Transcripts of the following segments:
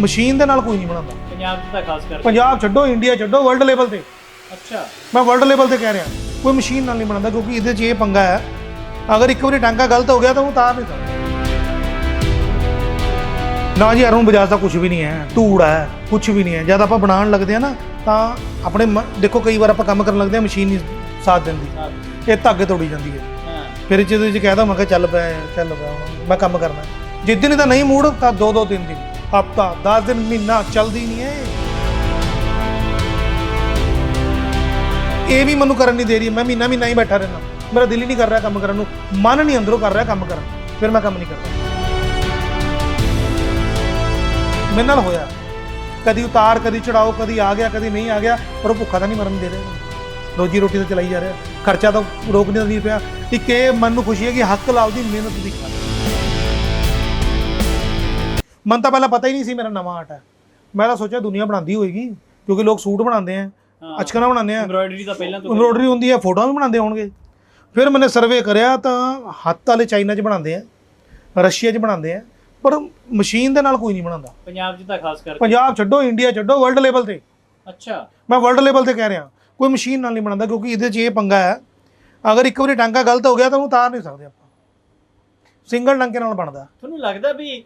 Machine ਦੇ ਨਾਲ ਕੋਈ ਨਹੀਂ ਬਣਾਉਂਦਾ। ਪੰਜਾਬ 'ਚ ਤਾਂ ਖਾਸ ਕਰਕੇ। ਪੰਜਾਬ ਛੱਡੋ ਇੰਡੀਆ ਛੱਡੋ ਵਰਲਡ ਲੈਵਲ ਤੇ। ਅੱਛਾ। ਮੈਂ ਵਰਲਡ ਲੈਵਲ ਤੇ ਕਹਿ ਰਿਹਾ। ਕੋਈ ਮਸ਼ੀਨ ਨਾਲ ਨਹੀਂ ਬਣਾਉਂਦਾ ਕਿਉਂਕਿ ਇਹਦੇ 'ਚ ਇਹ ਪੰਗਾ ਹੈ। ਅਗਰ ਇੱਕ ਵਾਰੀ ਟਾਂਕਾ ਗਲਤ ਹੋ ਗਿਆ ਤਾਂ ਉਹ ਉਤਾਰ ਨਹੀਂ ਸਕਦਾ ਨਾ ਜੀ ਅਰੁਣ ਬਜਾਜ ਦਾ ਕੁਝ ਵੀ ਨਹੀਂ ਹੈ। ਧੂੜ ਹੈ ਕੁਝ ਵੀ ਨਹੀਂ ਹੈ। ਜਦ ਆਪਾਂ ਬਣਾਉਣ ਲੱਗਦੇ ਆ ਨਾ ਤਾਂ ਆਪਣੇ ਦੇਖੋ ਕਈ ਵਾਰ ਆਪਾਂ ਕੰਮ ਕਰਨ ਲੱਗਦੇ ਆ ਮਸ਼ੀਨ ਨਹੀਂ ਸਾਥ ਦਿੰਦੀ। ਇਹ ਧਾਗੇ ਤੋੜੀ ਜਾਂਦੀ ਹੈ। ਫਿਰ ਜਦੋਂ ਇਹ ਕਹਿਦਾ ਮੈਂ ਕਿਹਾ ਚੱਲ ਪਿਆ ਚੱਲ ਪਿਆ ਮੈਂ ਕੰਮ ਕਰਨਾ। ਜਿਸ ਦਿਨ ਇਹਦਾ ਨਹੀਂ ਮੂਡ ਤਾਂ ਦੋ ਦੋ ਤਿੰਨ ਦਿਨ। ਹਫਤਾ 10 ਦਿਨ, ਮਹੀਨਾ ਚੱਲਦੀ ਨਹੀਂ ਹੈ ਇਹ ਵੀ ਮੈਨੂੰ ਕਰਨ ਨਹੀਂ ਦੇ ਰਹੀ ਮੈਂ ਮਹੀਨਾ ਮਹੀਨਾ ਹੀ ਬੈਠਾ ਰਹਿਣਾ ਮੇਰਾ ਦਿਲ ਹੀ ਨਹੀਂ ਕਰ ਰਿਹਾ ਕੰਮ ਕਰਨ ਨੂੰ। ਮਨ ਨਹੀਂ ਅੰਦਰੋਂ ਕਰ ਰਿਹਾ ਕੰਮ ਕਰਨ। ਫਿਰ ਮੈਂ ਕੰਮ ਨਹੀਂ ਕਰਦਾ। ਮੇਰੇ ਨਾਲ ਹੋਇਆ। ਕਦੀ ਉਤਾਰ, ਕਦੀ ਚੜਾਓ, ਕਦੀ ਆ ਗਿਆ, ਕਦੀ ਨਹੀਂ ਆ ਗਿਆ, ਪਰ ਉਹ ਭੁੱਖਾ ਤਾਂ ਨਹੀਂ ਮਰਨ ਦੇ ਰਿਹਾ। ਰੋਜੀ ਰੋਟੀ ਤਾਂ ਚਲਾਈ ਜਾ ਰਿਹਾ। ਖਰਚਾ ਤਾਂ ਰੋਕ ਨਹੀਂ ਪਿਆ। ਇੱਕ ਇਹ ਮਨ ਨੂੰ ਖੁਸ਼ੀ ਹੈ ਕਿ ਹੱਕ ਲਾਲ ਦੀ ਮਿਹਨਤ ਦੀ ਖਾਣੀ ਮਨ ਤਾਂ ਪਹਿਲਾਂ ਪਤਾ ਹੀ ਨਹੀਂ ਸੀ ਮੇਰਾ ਨਵਾਂ ਆਰਟ ਹੈ ਮੈਂ ਤਾਂ ਸੋਚਿਆ ਦੁਨੀਆ ਬਣਾਉਂਦੀ ਹੋਏਗੀ ਕਿਉਂਕਿ ਲੋਕ ਸੂਟ ਬਣਾਉਂਦੇ ਆ ਅਚਕਨਾ ਬਣਾਉਂਦੇ ਆ। ਐਮਬਰਾਇਡਰੀ ਤਾਂ ਪਹਿਲਾਂ ਤੋਂ ਐਮਬਰੋਡਰੀ ਹੁੰਦੀ ਹੈ ਫੋਟੋਆਂ ਵੀ ਬਣਾਉਂਦੇ ਹੋਣਗੇ। ਫਿਰ ਮੈंने ਸਰਵੇ ਕਰਿਆ ਤਾਂ ਹੱਥ ਵਾਲੇ ਚਾਈਨਾ 'ਚ ਬਣਾਉਂਦੇ ਆ ਰਸ਼ੀਆ 'ਚ ਬਣਾਉਂਦੇ ਆ ਪਰ ਮਸ਼ੀਨ ਦੇ ਨਾਲ ਕੋਈ ਨਹੀਂ ਬਣਾਉਂਦਾ। ਪੰਜਾਬ 'ਚ ਤਾਂ ਖਾਸ ਕਰਕੇ। ਪੰਜਾਬ ਛੱਡੋ ਇੰਡੀਆ ਛੱਡੋ ਵਰਲਡ ਲੈਵਲ ਤੇ। ਅੱਛਾ। ਮੈਂ ਵਰਲਡ ਲੈਵਲ ਤੇ ਕਹਿ ਰਿਹਾ ਕੋਈ ਮਸ਼ੀਨ ਨਾਲ ਨਹੀਂ ਬਣਾਉਂਦਾ ਕਿਉਂਕਿ ਇਹਦੇ 'ਚ ਇਹ ਪੰਗਾ ਹੈ ਅਗਰ ਇੱਕ ਵਾਰੀ ਟਾਂਕਾ ਗਲਤ ਹੋ ਗਿਆ ਤਾਂ ਉਹਨੂੰ ਉਤਾਰ ਨਹੀਂ ਸਕਦੇ ਆਪਾਂ। ਸਿੰਗਲ ਟਾਂਕੇ ਨਾਲ ਬਣਦਾ। ਤੁਹਾਨੂੰ ਲੱਗਦਾ ਵੀ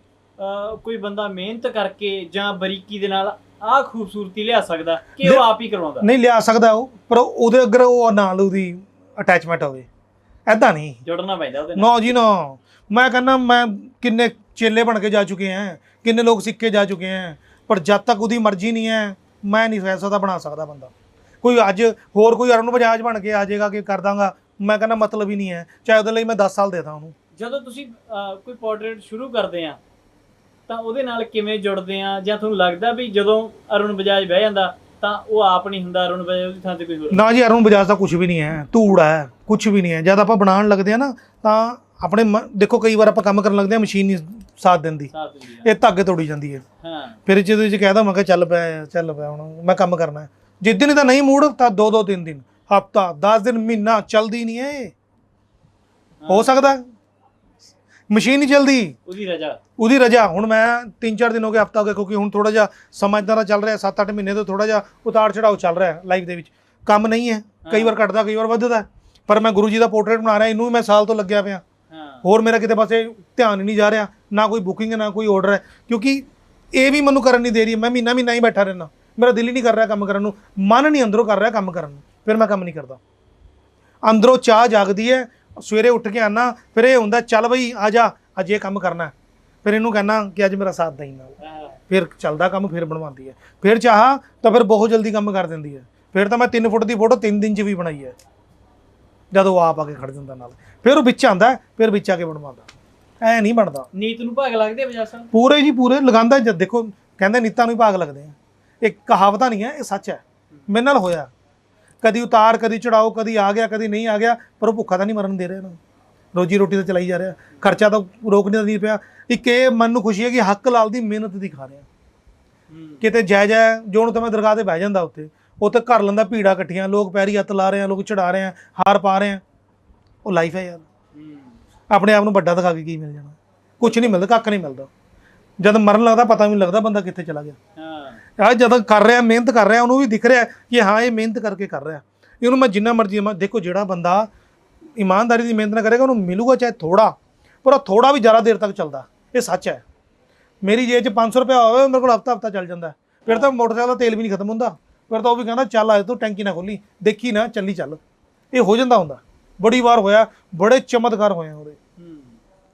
ਕੋਈ ਬੰਦਾ ਮਿਹਨਤ ਕਰਕੇ ਜਾਂ ਬਰੀਕੀ ਦੇ ਨਾਲ ਆਹ ਖੂਬਸੂਰਤੀ ਲਿਆ ਸਕਦਾ ਕਿ ਉਹ ਆਪ ਹੀ ਕਰਵਾਉਂਦਾ? ਨਹੀਂ ਲਿਆ ਸਕਦਾ ਉਹ ਪਰ ਉਹਦੇ ਅਗਰ ਉਹ ਨਾਲ ਉਹਦੀ ਅਟੈਚਮੈਂਟ ਹੋਵੇ ਐਦਾਂ ਨਹੀਂ। ਜੁੜਨਾ ਪੈਂਦਾ ਉਹਦੇ ਨਾਲ। ਨੋ ਜੀ ਨੋ। ਮੈਂ ਕਹਿੰਦਾ ਮੈਂ ਕਿੰਨੇ ਚੇਲੇ ਬਣ ਕੇ ਜਾ ਚੁੱਕੇ ਹੈ ਕਿੰਨੇ ਲੋਕ ਸਿੱਖ ਕੇ ਜਾ ਚੁੱਕੇ ਹੈ ਪਰ ਜਦ ਤੱਕ ਉਹਦੀ ਮਰਜ਼ੀ ਨਹੀਂ ਹੈ ਮੈਂ ਨਹੀਂ ਤਾਂ ਬਣਾ ਸਕਦਾ ਬੰਦਾ। ਕੋਈ ਅੱਜ ਹੋਰ ਕੋਈ ਅਰੁਣ ਬਜਾਜ ਬਣ ਕੇ ਆ ਜਾਏਗਾ ਕਿ ਕਰ ਦਾਂਗਾ ਮੈਂ ਕਹਿੰਦਾ ਮਤਲਬ ਹੀ ਨਹੀਂ ਹੈ। ਚਾਹੇ ਉਹਦੇ ਲਈ ਮੈਂ 10 ਸਾਲ ਦੇਦਾ ਉਹਨੂੰ। ਜਦੋਂ ਤੁਸੀਂ ਕੋਈ ਪੋਰਟਰੇਟ ਸ਼ੁਰੂ ਕਰਦੇ ਆ ਤਾਂ ਉਹਦੇ ਨਾਲ ਕਿਵੇਂ ਜੁੜਦੇ ਆ? ਜਾਂ ਤੁਹਾਨੂੰ ਲੱਗਦਾ ਵੀ ਜਦੋਂ ਅਰੁਣ ਬਜਾਜ ਬਹਿ ਜਾਂਦਾ ਤਾਂ ਉਹ ਆਪ ਨਹੀਂ ਹੁੰਦਾ ਅਰੁਣ ਬਜਾਜ ਉਹਦੀ ਥਾਂ ਤੇ ਕੋਈ ਹੋਰ? ਨਾ ਜੀ ਅਰੁਣ ਬਜਾਜ ਦਾ ਕੁਝ ਵੀ ਨਹੀਂ ਹੈ ਧੂੜ ਹੈ ਕੁਝ ਵੀ ਨਹੀਂ ਹੈ। ਜਦ ਆਪਾਂ ਬਣਾਉਣ ਲੱਗਦੇ ਆ ਨਾ ਤਾਂ ਆਪਣੇ ਮ- ਦੇਖੋ ਕਈ ਵਾਰ ਆਪਾਂ ਕੰਮ ਕਰਨ ਲੱਗਦੇ ਆ ਮਸ਼ੀਨ ਨਹੀਂ ਸਾਥ ਦਿੰਦੀ। ਸਾਥ ਦਿੰਦੀ ਆ। ਇਹ ਧਾਗੇ ਤੋੜੀ ਜਾਂਦੀ ਹੈ। ਹਾਂ। ਫਿਰ ਜਦੋਂ ਇਹ ਕਹਿਦਾ ਮੈਂ ਕਿਹਾ ਚੱਲ ਪਿਆ ਚੱਲ ਪਿਆ ਹੁਣ ਮੈਂ ਕੰਮ ਕਰਨਾ ਹੈ। ਜਿਸ ਦਿਨ ਇਹਦਾ ਨਹੀਂ ਮੂਡ ਤਾਂ ਦੋ ਦੋ ਤਿੰਨ ਦਿਨ। ਹਫਤਾ 10 ਦਿਨ ਮਹੀਨਾ ਚੱਲਦੀ ਨਹੀਂ ਹੈ ਇਹ। ਹੋ। ਸਕਦਾ ਮਸ਼ੀਨ ਨਹੀਂ ਚੱਲਦੀ। ਉਹਦੀ ਰਜਾ। ਉਹਦੀ ਰਜਾ। ਹੁਣ ਮੈਂ 3-4 ਦਿਨ ਹੋ ਗਏ ਹਫਤਾ ਹੋ ਗਿਆ ਕਿਉਂਕਿ ਹੁਣ ਥੋੜਾ ਜਿਹਾ ਸਮਾਂ ਇਦਾਂ ਦਾ ਚੱਲ ਰਿਹਾ 7-8 ਮਹੀਨੇ ਤੋਂ ਥੋੜਾ ਜਿਹਾ ਉਤਾਰ ਚੜਾਓ ਚੱਲ ਰਿਹਾ ਲਾਈਫ ਦੇ ਵਿੱਚ। ਕੰਮ ਨਹੀਂ ਹੈ। ਕਈ ਵਾਰ ਘਟਦਾ ਕਈ ਵਾਰ ਵੱਧਦਾ। ਪਰ ਮੈਂ ਗੁਰੂ ਜੀ ਦਾ ਪੋਰਟਰੇਟ ਬਣਾ ਰਿਹਾ ਇਹਨੂੰ ਵੀ ਮੈਂ ਸਾਲ ਤੋਂ ਲੱਗਿਆ ਪਿਆ। ਹੋਰ ਮੇਰਾ ਕਿਤੇ ਪਾਸੇ ਧਿਆਨ ਹੀ ਨਹੀਂ ਜਾ ਰਿਹਾ। ਨਾ ਕੋਈ ਬੁਕਿੰਗ ਹੈ ਨਾ ਕੋਈ ਆਰਡਰ ਹੈ। ਕਿਉਂਕਿ ਇਹ ਵੀ ਮੈਨੂੰ ਕਰਨ ਨਹੀਂ ਦੇ ਰਹੀ। ਮੈਂ ਮਹੀਨਾ ਮਹੀਨਾ ਹੀ ਬੈਠਾ ਰਹਿਣਾ ਮੇਰਾ ਦਿਲ ਹੀ ਨਹੀਂ ਕਰ ਰਿਹਾ ਕੰਮ ਕਰਨ ਨੂੰ। ਮਨ ਨਹੀਂ ਅੰਦਰੋਂ ਕਰ ਰਿਹਾ ਕੰਮ ਕਰਨ ਨੂੰ। ਫਿਰ ਮੈਂ ਕੰਮ ਨਹੀਂ ਕਰਦਾ। ਅੰਦਰੋਂ ਚਾਹ ਜਾਗਦੀ ਹੈ। ਸਵੇਰੇ ਉੱਠ ਕੇ ਆਣਾ ਫਿਰ ਇਹ ਹੁੰਦਾ ਚੱਲ ਬਈ ਆ ਜਾ ਅੱਜ ਇਹ ਕੰਮ ਕਰਨਾ। ਫਿਰ ਇਹਨੂੰ ਕਹਿਣਾ ਕਿ ਅੱਜ ਮੇਰਾ ਸਾਥ ਦੇਈ ਨਾਲ ਫਿਰ ਚੱਲਦਾ ਕੰਮ ਫਿਰ ਬਣਵਾਉਂਦੀ ਹੈ। ਫਿਰ ਚਾਹਾ ਤਾਂ ਫਿਰ ਬਹੁਤ ਜਲਦੀ ਕੰਮ ਕਰ ਦਿੰਦੀ ਹੈ। ਫਿਰ ਤਾਂ ਮੈਂ 3 ਫੁੱਟ ਦੀ ਫੋਟੋ 3 ਦਿਨ 'ਚ ਵੀ ਬਣਾਈ ਹੈ। ਜਦੋਂ ਆਪ ਆ ਕੇ ਖੜ ਜਾਂਦਾ ਨਾਲ। ਫਿਰ ਉਹ ਵਿੱਚ ਆਂਦਾ ਫਿਰ ਵਿੱਚ ਆ ਕੇ ਬਣਵਾਉਂਦਾ। ਐ ਨਹੀਂ ਬਣਦਾ। ਨੀਤ ਨੂੰ ਭਾਗ ਲੱਗਦੇ ਬਜਾਜ ਸਾਹਿਬ ਪੂਰੇ ਜੀ ਪੂਰੇ ਲਗਾਉਂਦਾ ਜਦ ਦੇਖੋ ਕਹਿੰਦੇ ਨੀਤਾਂ ਨੂੰ ਹੀ ਭਾਗ ਲੱਗਦੇ ਆ। ਇਹ ਕਹਾਵਤਾਂ ਨਹੀਂ ਹੈ ਇਹ ਸੱਚ ਹੈ। ਮੇਰੇ ਨਾਲ ਹੋਇਆ। ਕਦੀ ਉਤਾਰ ਕਦੀ ਚੜਾਓ ਕਦੀ ਆ ਗਿਆ ਕਦੀ ਨਹੀਂ ਆ ਗਿਆ ਪਰ ਉਹ ਭੁੱਖਾ ਤਾਂ ਨਹੀਂ ਮਰਨ ਦੇ ਰਿਹਾ ਇਹਨੂੰ ਰੋਜੀ ਰੋਟੀ ਤਾਂ ਚਲਾਈ ਜਾ ਰਿਹਾ। ਖਰਚਾ ਤਾਂ ਰੋਕ ਨਹੀਂ ਪਿਆ। ਇੱਕ ਇਹ ਮਨ ਨੂੰ ਖੁਸ਼ੀ ਹੈ ਕਿ ਹੱਕ ਲਾਲ ਦੀ ਮਿਹਨਤ ਦੀ ਖਾ ਰਿਹਾ ਕਿਤੇ ਜੈ ਜੈ ਜੋਣ ਤਾਂ ਮੈਂ ਦਰਗਾਹ ਤੇ ਬਹਿ ਜਾਂਦਾ ਉੱਤੇ ਉੱਥੇ ਘਰ ਲੰਦਾ ਭੀੜਾ ਇਕੱਠੀਆਂ ਲੋਕ ਪੈਰੀ ਹੱਥ ਲਾ ਰਹੇ ਆ ਲੋਕ ਚੜਾ ਰਹੇ ਆ ਹਾਰ ਪਾ ਰਹੇ ਆ। ਉਹ ਲਾਈਫ ਹੈ ਯਾਰ। ਆਪਣੇ ਆਪ ਨੂੰ ਵੱਡਾ ਦਿਖਾ ਕੇ ਕੀ ਮਿਲ ਜਾਣਾ। ਕੁਝ ਨਹੀਂ ਮਿਲਦਾ ਕੱਖ ਨਹੀਂ ਮਿਲਦਾ। ਜਦ ਮਰਨ ਲੱਗਦਾ ਪਤਾ ਵੀ ਨਹੀਂ ਲੱਗਦਾ ਬੰਦਾ ਕਿੱਥੇ ਚਲਾ ਗਿਆ। ਹਾਂ। ਆ ਜਦੋਂ ਕਰ ਰਿਹਾ ਮਿਹਨਤ ਕਰ ਰਿਹਾ ਉਹਨੂੰ ਵੀ ਦਿਖ ਰਿਹਾ ਕਿ ਹਾਂ ਇਹ ਮਿਹਨਤ ਕਰਕੇ ਕਰ ਰਿਹਾ। ਇਹਨੂੰ ਮੈਂ ਜਿੰਨਾ ਮਰਜ਼ੀ ਮੈਂ ਦੇਖੋ ਜਿਹੜਾ ਬੰਦਾ ਇਮਾਨਦਾਰੀ ਦੀ ਮਿਹਨਤ ਨਾ ਕਰੇਗਾ ਉਹਨੂੰ ਮਿਲੂਗਾ ਚਾਹੇ ਥੋੜਾ ਪਰ ਉਹ ਥੋੜਾ ਵੀ ਜ਼ਿਆਦਾ ਦੇਰ ਤੱਕ ਚੱਲਦਾ। ਇਹ ਸੱਚ ਹੈ। ਮੇਰੀ ਜੇਬ 'ਚ 500 ਰੁਪਏ ਹੋਵੇ ਮੇਰੇ ਕੋਲ ਹਫਤਾ ਹਫਤਾ ਚੱਲ ਜਾਂਦਾ। ਫਿਰ ਤਾਂ ਮੋਟਰਸਾਈਕਲ ਦਾ ਤੇਲ ਵੀ ਨਹੀਂ ਖਤਮ ਹੁੰਦਾ। ਫਿਰ ਤਾਂ ਉਹ ਵੀ ਕਹਿੰਦਾ ਚੱਲ ਆਏ ਤੂੰ ਟੈਂਕੀ ਨਾ ਖੋਲੀ ਦੇਖੀ ਨਾ ਚੱਲੀ ਚੱਲ। ਇਹ ਹੋ ਜਾਂਦਾ ਹੁੰਦਾ। ਬੜੀ ਵਾਰ ਹੋਇਆ ਬੜੇ ਚਮਤਕਾਰ ਹੋਏ ਉਹਦੇ।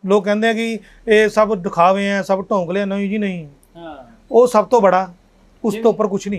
ਲੋਕ ਕਹਿੰਦੇ ਆ ਕਿ ਇਹ ਸਭ ਦਿਖਾਵੇ ਆ ਸਭ ਢੋਂਗਲੇ ਨਹੀਂ ਜੀ ਨਹੀਂ। ਹਾਂ। ਉਹ ਸਭ ਤੋਂ ਬੜਾ ਉਸ ਤੋਂ ਉੱਪਰ ਕੁਝ ਨਹੀਂ।